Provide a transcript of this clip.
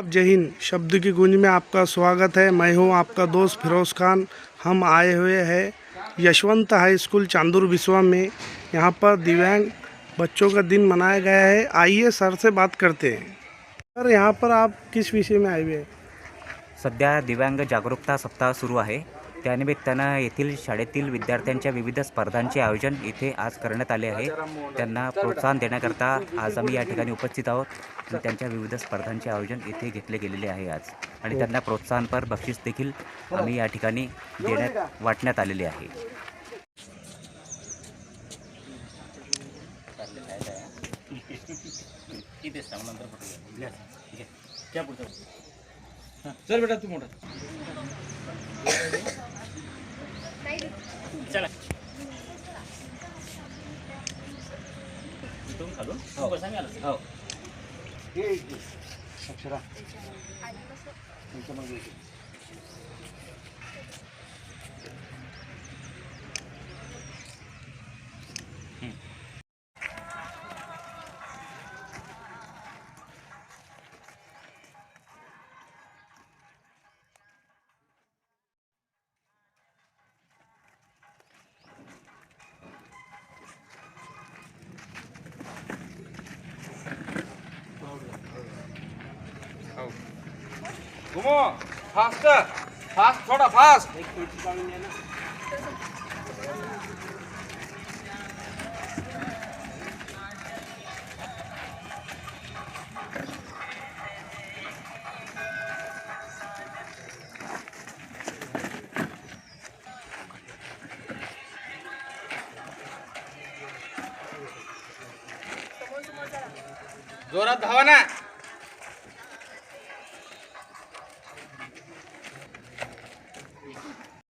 आप जय हिंद। शब्द की गूंज में आपका स्वागत है। मैं हूँ आपका दोस्त फिरोज खान। हम आए हुए हैं यशवंत हाई स्कूल, चांदूर विश्वा में। यहाँ पर दिव्यांग बच्चों का दिन मनाया गया है। आइए सर से बात करते हैं। सर, यहाँ पर आप किस विषय में आए हुए हैं? सध्या दिव्यांग जागरूकता सप्ताह शुरू आहे। त्यानिमित्तानं येथील शाळेतील विद्यार्थ्यांच्या विविध स्पर्धांचे आयोजन इथे आज करण्यात आले आहे. त्यांना प्रोत्साहन देण्याकरता आज आम्ही या ठिकाणी उपस्थित आहोत. आणि त्यांच्या विविध स्पर्धांचे आयोजन इथे घेतले गेलेले आहे आज. आणि त्यांना प्रोत्साहनपर बक्षीस देखील आम्ही या ठिकाणी देण्यात वाटण्यात आलेले आहे. चल बेटा तू मोठा. घालून बसा मिळालं हो अक्षरा घुमो फास्ट फास्ट थोडा फास्ट जोरात धावा ना